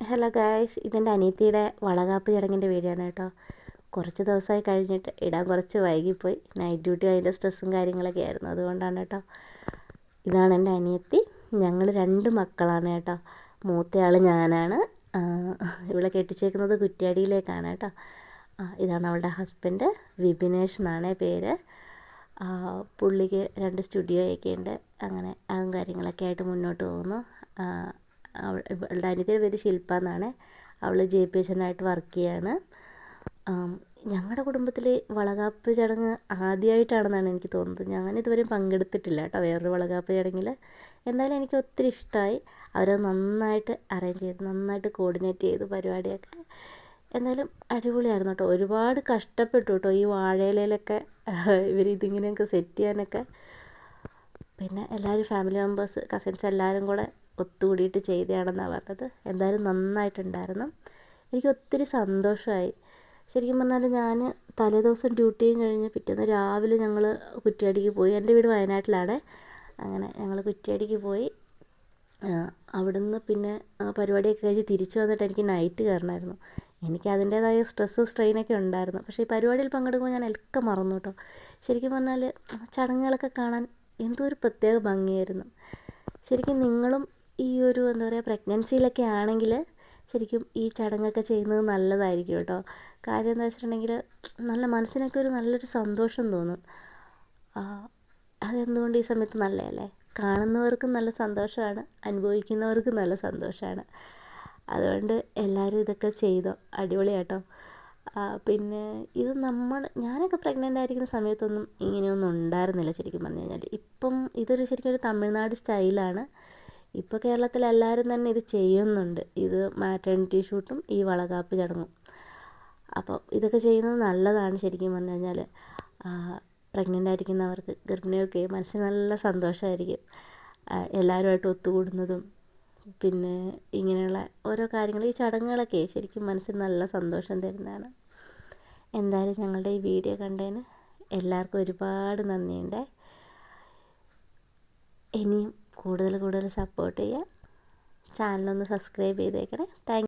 Hello guys ഇതെന്റെ അനിയത്തിയുടെ വളകാപ്പ് ചടങ്ങിന്റെ വീഡിയോ ആണ് കേട്ടോ. കുറച്ച് ദിവസമായി കഴിഞ്ഞിട്ട് ഇടാൻ കുറച്ച് വൈകിപ്പോയി. നൈറ്റ് ഡ്യൂട്ടി അതിന്റെ സ്ട്രെസ്സും കാര്യങ്ങളൊക്കെ ആയിരുന്നു. അതുകൊണ്ടാണ് കേട്ടോ. ഇതാണ് എന്റെ അനിയത്തി. ഞങ്ങൾ രണ്ട് മക്കളാണ് കേട്ടോ. മൂത്തയാൾ ഞാനാണ്. ഇവളെ കെട്ടിച്ചേക്കുന്നത് കുറ്റ്യാടിയിലേക്കാണ് കേട്ടോ. ഇതാണ് അവളുടെ ഹസ്ബൻഡ് വിബിനേഷ് എന്നാണ് പേര്. പുള്ളിക്ക് രണ്ട് സ്റ്റുഡിയോയൊക്കെ ഉണ്ട്. അങ്ങനെ അതും കാര്യങ്ങളൊക്കെ ആയിട്ട് മുന്നോട്ട് പോകുന്നു. അവളുടെ അനിയത്തിയുടെ പേര് ശില്പ എന്നാണ്. അവൾ ജെ പി എച്ച് വർക്ക് ചെയ്യാണ്. ഞങ്ങളുടെ കുടുംബത്തിൽ വളകാപ്പ് ചടങ്ങ് ആദ്യമായിട്ടാണെന്നാണ് എനിക്ക് തോന്നുന്നത്. ഞാൻ ഇതുവരെ പങ്കെടുത്തിട്ടില്ല കേട്ടോ വേറൊരു വളകാപ്പ് ചടങ്ങിൽ എന്തായാലും എനിക്ക് ഒത്തിരി ഇഷ്ടമായി അവരത് നന്നായിട്ട് അറേഞ്ച് ചെയ്ത് നന്നായിട്ട് കോർഡിനേറ്റ് ചെയ്ത് പരിപാടിയൊക്കെ. എന്തായാലും അടിപൊളിയായിരുന്നു കേട്ടോ. ഒരുപാട് കഷ്ടപ്പെട്ടു കേട്ടോ ഈ വാഴയിലൊക്കെ ഇവർ ഇതിങ്ങനെയൊക്കെ സെറ്റ് ചെയ്യാനൊക്കെ. പിന്നെ എല്ലാവരും ഫാമിലി മെമ്പേഴ്സ് കസിൻസ് എല്ലാവരും കൂടെ ഒത്തുകൂടിയിട്ട് ചെയ്തതാണെന്നാണ് പറഞ്ഞത്. എന്തായാലും നന്നായിട്ടുണ്ടായിരുന്നു. എനിക്ക് ഒത്തിരി സന്തോഷമായി. ശരിക്കും പറഞ്ഞാൽ ഞാൻ തലേദിവസം ഡ്യൂട്ടിയും കഴിഞ്ഞ് പിറ്റേന്ന് രാവിലെ ഞങ്ങൾ കുറ്റ്യാടിക്ക് പോയി. എന്റെ വീട് വയനാട്ടിലാണ്. അങ്ങനെ ഞങ്ങൾ കുറ്റ്യാടിക്ക് പോയി. അവിടുന്ന് പിന്നെ ആ പരിപാടിയൊക്കെ കഴിഞ്ഞ് തിരിച്ചു വന്നിട്ട് എനിക്ക് നൈറ്റ് കയറണമായിരുന്നു. എനിക്ക് അതിന്റേതായ സ്ട്രെസ്സ് സ്ട്രെയിനൊക്കെ ഉണ്ടായിരുന്നു. പക്ഷേ ഈ പരിപാടിയിൽ പങ്കെടുക്കുമ്പോൾ ഞാൻ എല്ലാം മറന്നു കേട്ടോ. ശരിക്കും പറഞ്ഞാൽ ചടങ്ങുകളൊക്കെ കാണാൻ എന്തോ ഒരു പ്രത്യേക ഭംഗിയായിരുന്നു. ശരിക്കും നിങ്ങളും ഈ ഒരു എന്താ പറയുക പ്രഗ്നൻസിയിലൊക്കെ ആണെങ്കിൽ ശരിക്കും ഈ ചടങ്ങൊക്കെ ചെയ്യുന്നത് നല്ലതായിരിക്കും കേട്ടോ. കാര്യം എന്താ വെച്ചിട്ടുണ്ടെങ്കിൽ നല്ല മനസ്സിനൊക്കെ ഒരു നല്ലൊരു സന്തോഷം തോന്നും. അതെന്തുകൊണ്ട് ഈ സമയത്ത് നല്ലതല്ലേ? കാണുന്നവർക്കും നല്ല സന്തോഷമാണ് അനുഭവിക്കുന്നവർക്കും നല്ല സന്തോഷമാണ്. അതുകൊണ്ട് എല്ലാവരും ഇതൊക്കെ ചെയ്തോ അടിപൊളിയാട്ടോ. പിന്നെ ഇത് നമ്മൾ ഞാനൊക്കെ പ്രഗ്നന്റ് ആയിരിക്കുന്ന സമയത്തൊന്നും ഇങ്ങനെയൊന്നും ഉണ്ടായിരുന്നില്ല ശരിക്കും പറഞ്ഞു കഴിഞ്ഞാൽ ഇപ്പം ഇതൊരു ശരിക്കും ഒരു തമിഴ്നാട് സ്റ്റൈലാണ് ഇപ്പോൾ കേരളത്തിൽ എല്ലാവരും തന്നെ ഇത് ചെയ്യുന്നുണ്ട്. ഇത് മാറ്റേണിറ്റി ഷൂട്ടും ഈ വളകാപ്പ് ചടങ്ങും. അപ്പോൾ ഇതൊക്കെ ചെയ്യുന്നത് നല്ലതാണ് ശരിക്കും പറഞ്ഞു കഴിഞ്ഞാൽ പ്രഗ്നന്റ് ആയിരിക്കുന്നവർക്ക് ഗർഭിണികൾക്ക് മനസ്സിന് നല്ല സന്തോഷമായിരിക്കും എല്ലാവരുമായിട്ട് ഒത്തുകൂടുന്നതും പിന്നെ ഇങ്ങനെയുള്ള ഓരോ കാര്യങ്ങൾ ഈ ചടങ്ങുകളൊക്കെ ശരിക്കും മനസ്സിന് നല്ല സന്തോഷം തരുന്നതാണ്. എന്തായാലും ഞങ്ങളുടെ ഈ വീഡിയോ കണ്ടതിന് എല്ലാവർക്കും ഒരുപാട് നന്ദിയുണ്ട്. ഇനിയും കൂടുതൽ കൂടുതൽ സപ്പോർട്ട് ചെയ്യുക. ചാനലൊന്ന് സബ്സ്ക്രൈബ് ചെയ്തേക്കണേ. താങ്ക്